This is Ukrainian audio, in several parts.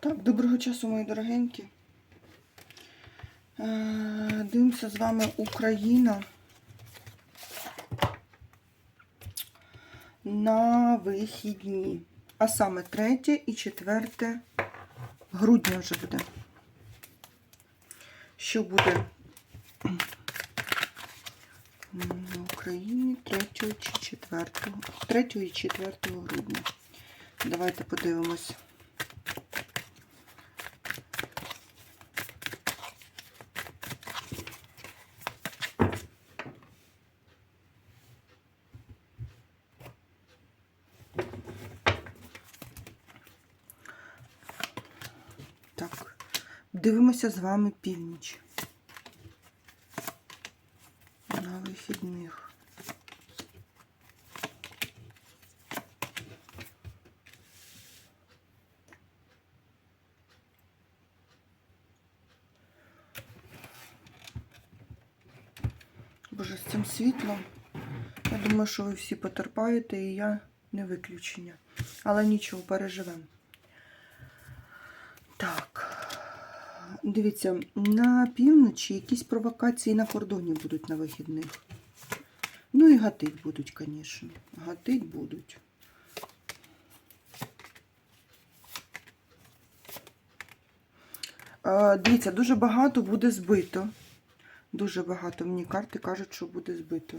Так, доброго часу, мої дорогенькі. Е, Дивимося з вами Україна на вихідні. А саме 3 і 4 грудня вже буде. Що буде на Україні 3 чи 4? 3 і 4 грудня. Давайте подивимось. Так, дивимося з вами північ. На вихідних. Боже, з цим світлом. Я думаю, що ви всі потерпаєте, і я не виключення. Але нічого, переживемо. Так. Дивіться, на півночі якісь провокації на кордоні будуть на вихідних. Ну і гатить будуть, звісно. Гатить будуть. Дивіться, дуже багато буде збито. Дуже багато мені карти кажуть, що буде збито.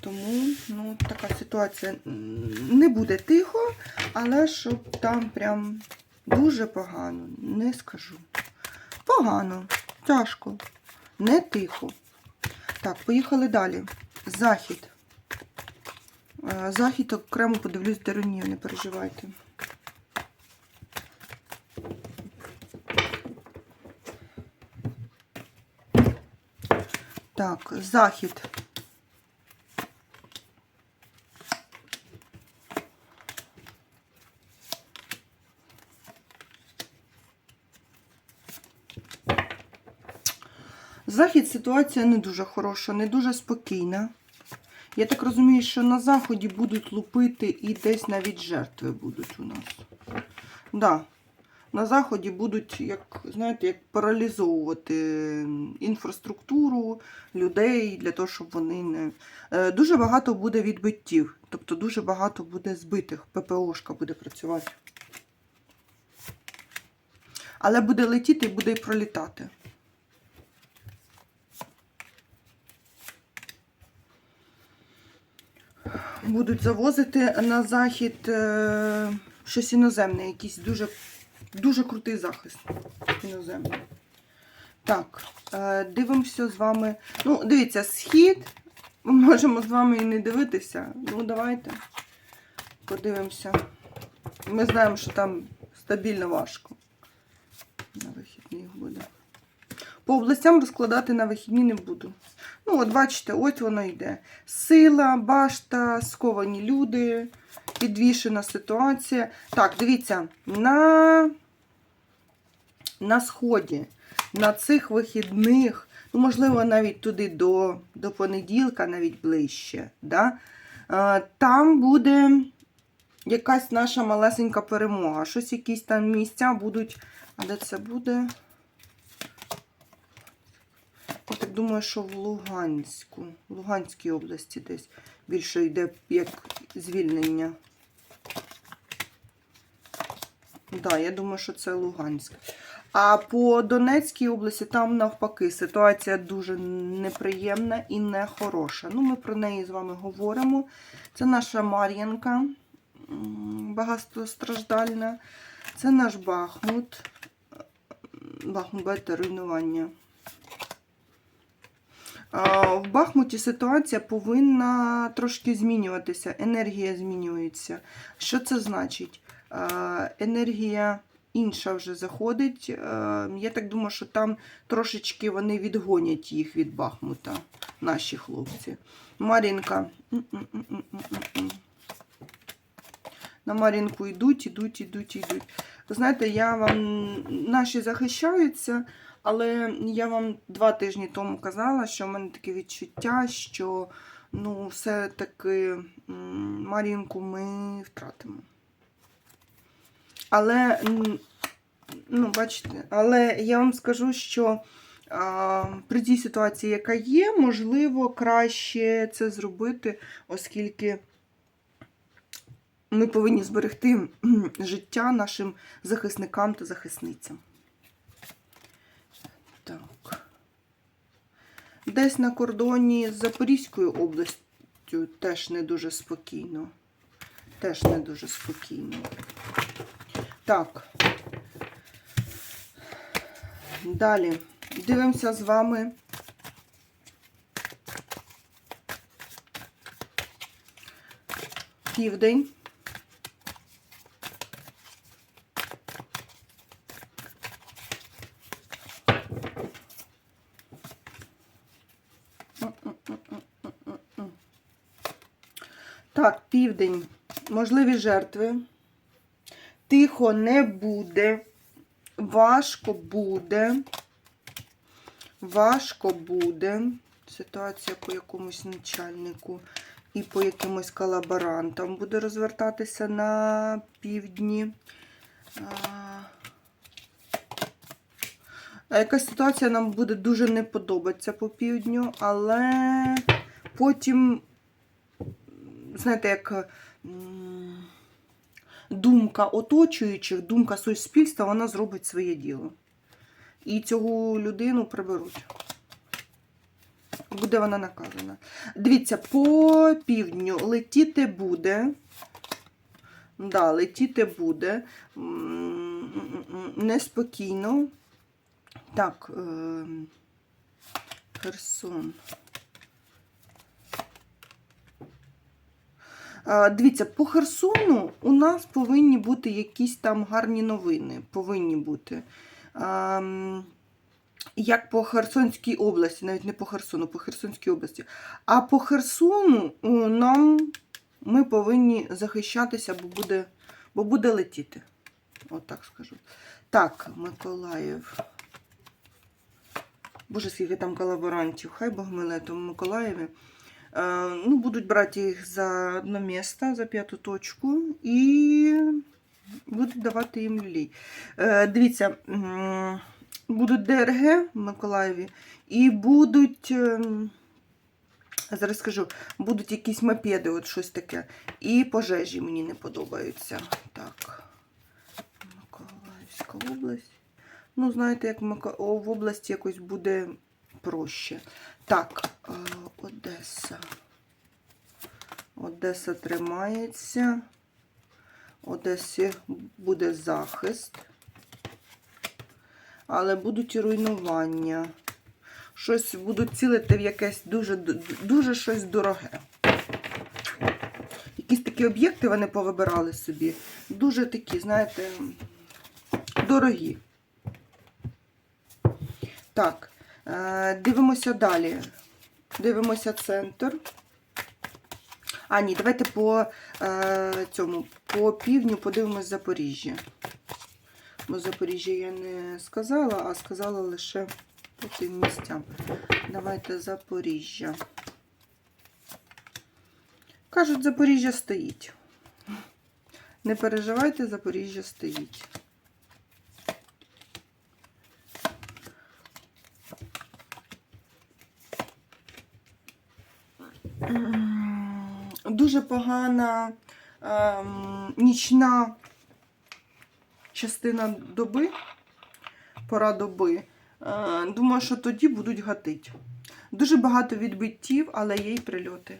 Тому ну, така ситуація не буде тихо, але щоб там прям дуже погано, не скажу. Погано, тяжко, не тихо. Так, поїхали далі. Захід. Е, Захід окремо подивлюсь Деронів, не переживайте. Так, захід. Захід ситуація не дуже хороша, не дуже спокійна. Я так розумію, що на заході будуть лупити і десь навіть жертви будуть у нас. Да. На заході будуть, як, знаєте, як паралізовувати інфраструктуру людей для того, щоб вони не. Е, Дуже багато буде відбиттів, тобто дуже багато буде збитих. ППОшка буде працювати. Але буде летіти і буде і пролітати. Будуть завозити на захід е, щось іноземне, якийсь дуже, дуже крутий захист іноземний. Так, е, дивимося з вами. Ну, дивіться, схід. Ми можемо з вами і не дивитися. Ну, давайте подивимося. Ми знаємо, що там стабільно важко. На вихідних буде. По областям розкладати на вихідні не буду. Ну, от бачите, ось воно йде. Сила, башта, сковані люди, підвішена ситуація. Так, дивіться, на, на сході, на цих вихідних, ну, можливо, навіть туди до, до понеділка, навіть ближче. Да? Там буде якась наша малесенька перемога. Щось якісь там місця будуть. А де це буде? Я так думаю, що в Луганську, в Луганській області десь більше йде як звільнення. Так, да, я думаю, що це Луганськ. А по Донецькій області там навпаки ситуація дуже неприємна і нехороша. Ну, ми про неї з вами говоримо. Це наша Мар'янка багатостраждальна. Це наш Бахмут. Бахмут руйнування. В Бахмуті ситуація повинна трошки змінюватися, енергія змінюється. Що це значить? Енергія інша вже заходить. Я так думаю, що там трошечки вони відгонять їх від Бахмута, наші хлопці. Марінка. На Марінку йдуть, йдуть, йдуть, йдуть. Знаєте, я вам наші захищаються. Але я вам два тижні тому казала, що в мене таке відчуття, що ну, все-таки Марінку ми втратимо. Але, ну, бачите, але я вам скажу, що а, при тій ситуації, яка є, можливо, краще це зробити, оскільки ми повинні зберегти життя нашим захисникам та захисницям. Так. Десь на кордоні з Запорізькою областю теж не дуже спокійно. Теж не дуже спокійно. Так. Далі. Дивимося з вами. Південь. Так, південь. Можливі жертви. Тихо не буде. Важко буде. Важко буде. Ситуація по якомусь начальнику і по якимось колаборантам буде розвертатися на півдні. А, якась ситуація нам буде дуже не подобатися по півдню, але потім, знаєте, як думка оточуючих, думка суспільства, вона зробить своє діло. І цю людину приберуть. Буде вона наказана. Дивіться, по півдню летіти буде. Да, летіти буде. Неспокійно. Так, е, Херсон. Дивіться, по Херсону у нас повинні бути якісь там гарні новини. Повинні бути. Як по Херсонській області, навіть не по Херсону, по Херсонській області. А по Херсону е, нам ми повинні захищатися, бо буде, бо буде летіти. От так скажу. Так, Миколаїв. Боже, скільки там колаборантів. Хай Бог миле тому Миколаєві. Е, ну, будуть брати їх за одне місце, за п'яту точку, і будуть давати їм люлей. Е, дивіться, будуть ДРГ в Миколаєві, і будуть. ем, Зараз скажу, будуть якісь мопеди, от щось таке. І пожежі мені не подобаються. Так. Миколаївська область. Ну, знаєте, як в області якось буде проще. Так, е, Одеса. Одеса тримається. Одесі буде захист. Але будуть і руйнування. Щось будуть цілити в якесь дуже, дуже щось дороге. Якісь такі об'єкти вони повибирали собі. Дуже такі, знаєте, дорогі. Так, дивимося далі. Дивимося центр. А, ні, давайте по е, цьому, по півдню подивимось Запоріжжя. Бо Запоріжжя я не сказала, а сказала лише по тим місцям. Давайте Запоріжжя. Кажуть, Запоріжжя стоїть. Не переживайте, Запоріжжя стоїть. М, Дуже погана ем, нічна частина доби, пора доби. Е, думаю, що тоді будуть гатить. Дуже багато відбиттів, але є й прильоти.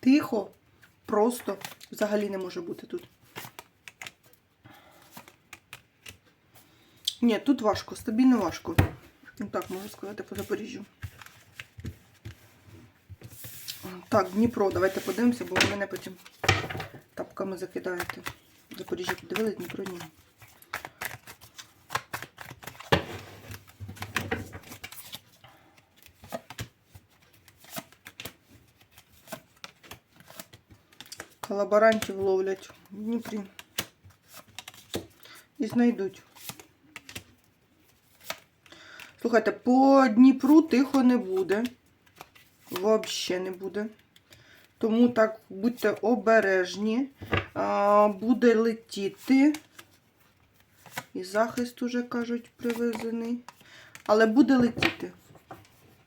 Тихо, просто взагалі не може бути тут. Ні, тут важко, стабільно важко. Ну так, можу сказати по Запоріжжю. Так, Дніпро, давайте подивимося, бо ви мене потім тапками закидаєте. Запоріжжя подивились, Дніпро ні. Колаборантів ловлять в Дніпрі. І знайдуть. Слухайте, по Дніпру тихо не буде. Взагалі не буде. Тому так будьте обережні. А, буде летіти. І захист уже, кажуть, привезений. Але буде летіти.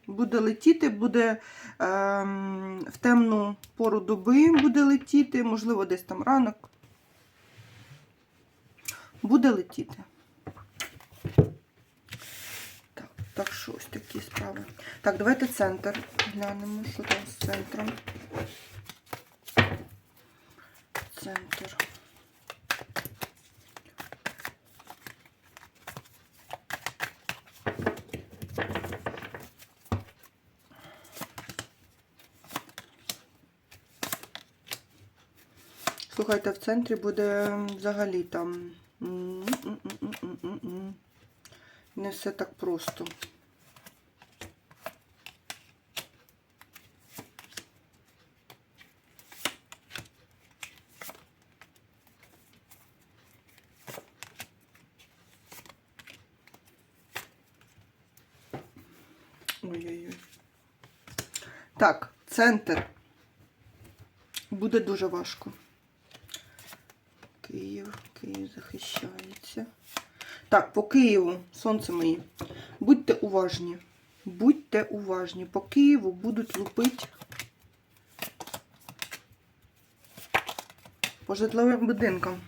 Буде летіти, буде ем, в темну пору доби буде летіти, можливо, десь там ранок. Буде летіти. Так, що ось такі справи. Так, давайте центр. Глянемо, що там з центром. Центр. Слухайте, в центрі буде взагалі там. Не все так просто. Ой-ой-ой. Так, центр. Буде дуже важко. Київ, Київ захищається. Так, по Києву, сонце мої. Будьте уважні. Будьте уважні. По Києву будуть лупити по житловим будинкам.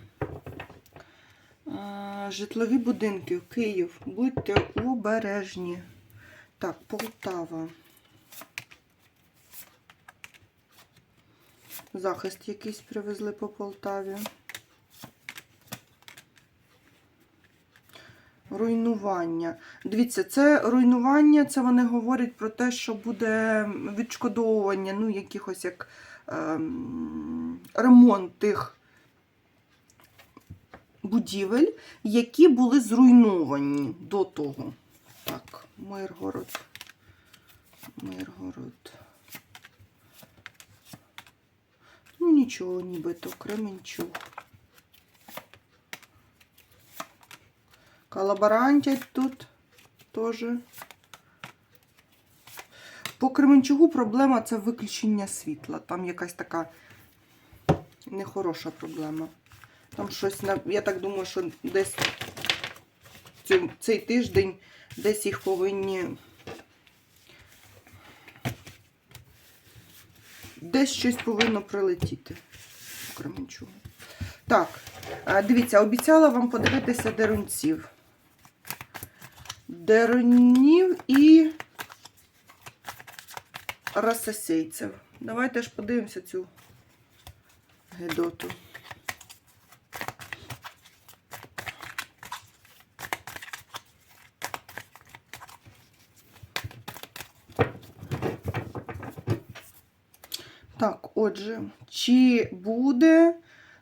Житлові будинки, Київ. Будьте обережні. Так, Полтава. Захист якийсь привезли по Полтаві. Руйнування. Дивіться, це руйнування, це вони говорять про те, що буде відшкодовування, ну, якихось як ем, ремонт тих будівель, які були зруйновані до того. Так, Миргород. Миргород. Ну, нічого, нібито, Кременчук. Колаборантять тут теж. По Кременчугу проблема це виключення світла. Там якась така нехороша проблема. Там щось, я так думаю, що десь цей тиждень десь їх повинні. Десь щось повинно прилетіти Кременчугу. Так, е, дивіться, обіцяла вам подивитися дерунців. Дерунів і расосейцев. Давайте ж подивимося цю гедоту. Так, отже, чи буде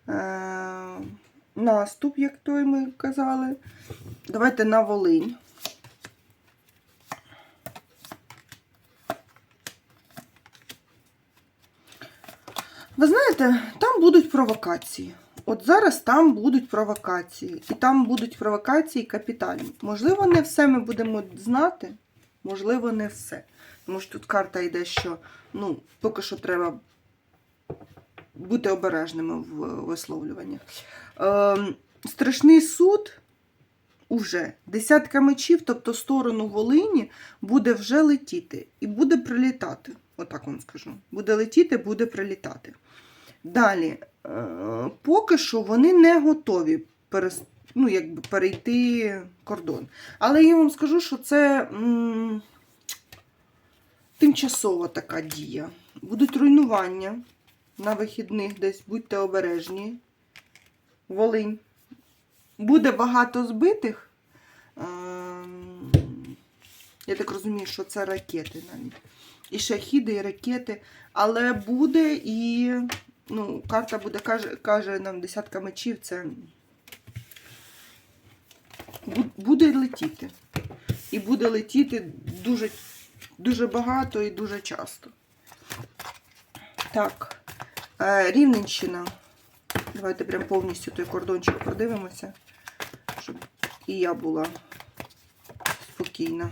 е, наступ, як той ми казали? Давайте на Волинь. Ви знаєте, там будуть провокації. От зараз там будуть провокації. І там будуть провокації капітальні. Можливо, не все ми будемо знати, можливо, не все. Тому що тут карта йде, що ну, поки що треба бути обережними в висловлюваннях. Ем, страшний суд уже десятка мечів, тобто сторону Волині, буде вже летіти і буде прилітати. Отак вам скажу. Буде летіти, буде прилітати. Далі, е, поки що вони не готові ну, якби перейти кордон. Але я вам скажу, що це м, тимчасова така дія. Будуть руйнування на вихідних десь, будьте обережні. Волинь. Буде багато збитих. Ем, Я так розумію, що це ракети навіть. І шахіди, і ракети. Але буде і ну, карта буде, каже, каже нам десятка мечів, це буде летіти. І буде летіти дуже, дуже багато і дуже часто. Так, е, Рівненщина. Давайте прям повністю той кордончик продивимося, щоб і я була спокійна.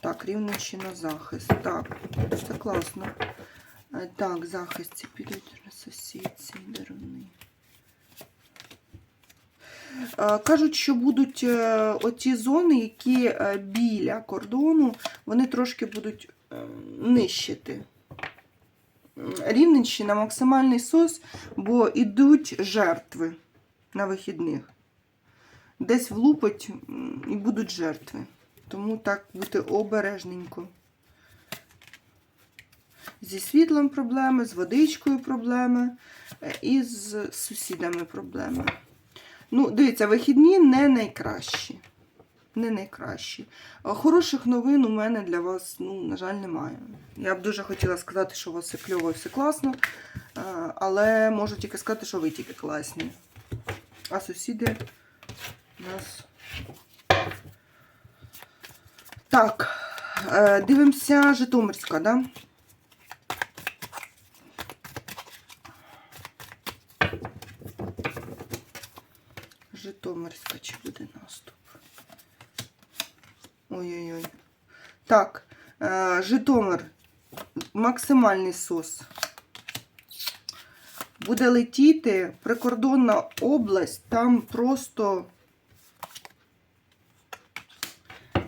Так, Рівненщина захист. Так, це класно. Е, Так, захист підуть сусідці, даруни. Е, Кажуть, що будуть е, оті зони, які е, біля кордону, вони трошки будуть е, нищити. Рівненщина максимальний сос, бо йдуть жертви на вихідних. Десь влупить і будуть жертви. Тому так бути обережненько. Зі світлом проблеми, з водичкою проблеми е, і з сусідами проблеми. Ну, дивіться, вихідні не найкращі. Не найкращі. Хороших новин у мене для вас, ну, на жаль, немає. Я б дуже хотіла сказати, що у вас все кльово і все класно, е, але можу тільки сказати, що ви тільки класні. А сусіди у нас. Так, е, дивимося Житомирська, да? Житомирська, чи буде наступ? Ой-ой-ой. Так, е, Житомир. Максимальний сос. Буде летіти прикордонна область, там просто.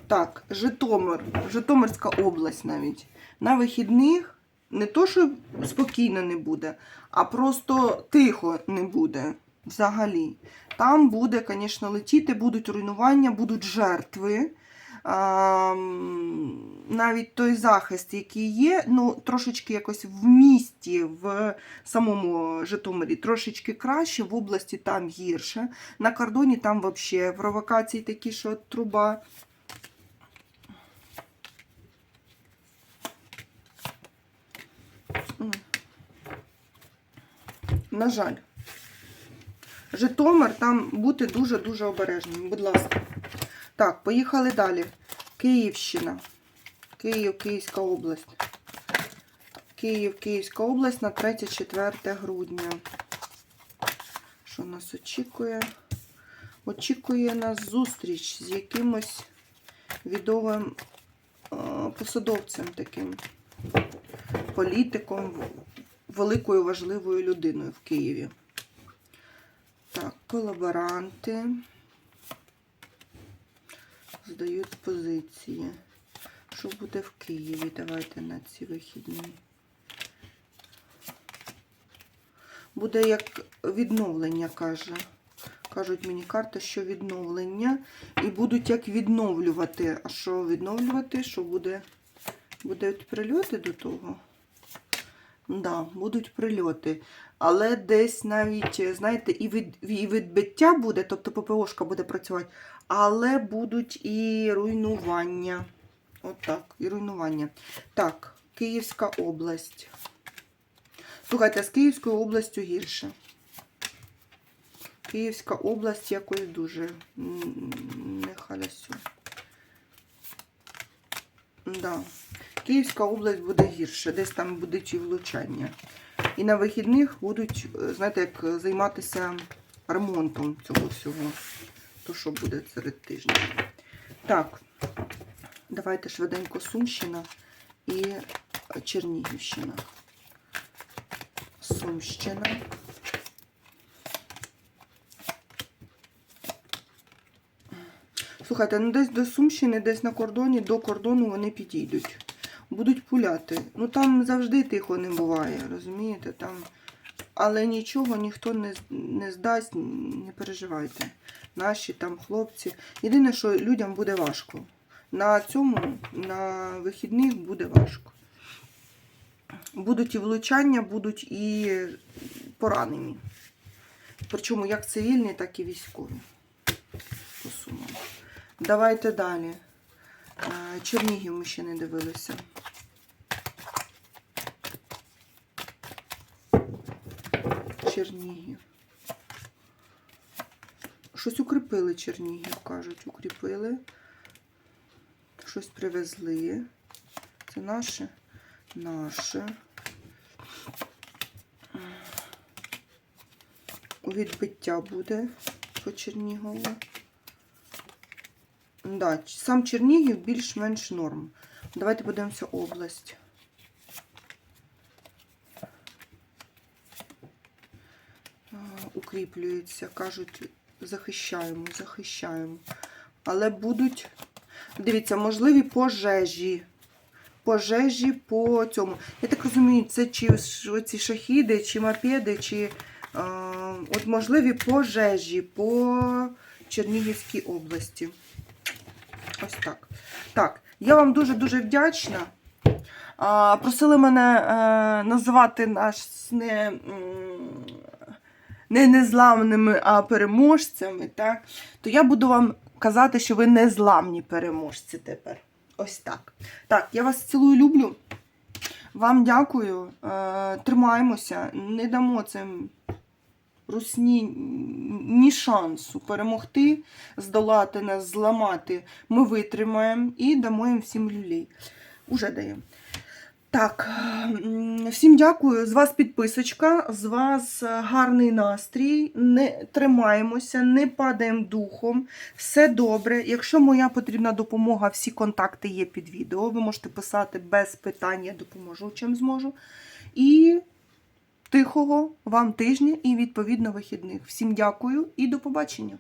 Так, Житомир, Житомирська область навіть. На вихідних не то, що спокійно не буде, а просто тихо не буде взагалі. Там буде, звісно, летіти, будуть руйнування, будуть жертви. Навіть той захист, який є, ну, трошечки якось в місті, в самому Житомирі, трошечки краще, в області там гірше. На кордоні там взагалі провокації такі, що труба. На жаль. Житомир, там бути дуже-дуже обережним, будь ласка. Так, поїхали далі. Київщина. Київ, Київська область. Київ, Київська область на 3-4 грудня. Що нас очікує? Очікує нас зустріч з якимось відомим е, посадовцем таким, політиком, великою важливою людиною в Києві. Так, колаборанти здають позиції. Що буде в Києві? Давайте на ці вихідні. Буде як відновлення, каже. Кажуть мені карта, що відновлення. І будуть як відновлювати. А що відновлювати? Що буде? Будуть прильоти до того? Да, будуть прильоти. Але десь навіть, знаєте, і, від, і відбиття буде, тобто ППОшка буде працювати, але будуть і руйнування. Отак, і руйнування. Так, Київська область. Слухайте, з Київською областю гірше. Київська область якось дуже не халясю. Да. Київська область буде гірше, десь там будуть і влучання. І на вихідних будуть, е, знаєте, як займатися ремонтом цього всього. То що буде серед тижня. Так, давайте швиденько Сумщина і Чернігівщина. Сумщина. Слухайте, ну десь до Сумщини, десь на кордоні, до кордону вони підійдуть. Будуть пуляти. Ну там завжди тихо не буває, розумієте? Там... Але нічого ніхто не, не здасть, не переживайте. Наші там хлопці. Єдине, що людям буде важко. На цьому, на вихідних буде важко. Будуть і влучання, будуть і поранені. Причому як цивільні, так і військові. По сумам. Давайте далі. Е, Чернігів ми ще не дивилися. Чернігів. Щось укріпили Чернігів, кажуть, укріпили. Щось привезли. Це наше? Наше. Відбиття буде по Чернігову. Да, сам Чернігів більш-менш норм. Давайте подивимося область. А, Укріплюється, кажуть, захищаємо, захищаємо. Але будуть, дивіться, можливі пожежі. Пожежі по цьому. Я так розумію, це чи ці шахіди, чи мопеди, чи е, от можливі пожежі по Чернігівській області. Ось так. Так, я вам дуже-дуже вдячна. А, просили мене е, називати нас не, не незламними, а переможцями. Так? То я буду вам казати, що ви незламні переможці тепер. Ось так. Так, я вас цілую, люблю. Вам дякую. Е, тримаємося, не дамо цим русні ні шансу перемогти, здолати нас, зламати. Ми витримаємо і дамо їм всім люлей. Уже даємо. Так, всім дякую. З вас підписочка, з вас е, гарний настрій. Не тримаємося, не падаємо духом. Все добре. Якщо моя потрібна допомога, всі контакти є під відео. Ви можете писати без питань, я допоможу, чим зможу. І тихого вам тижня і відповідно вихідних. Всім дякую і до побачення.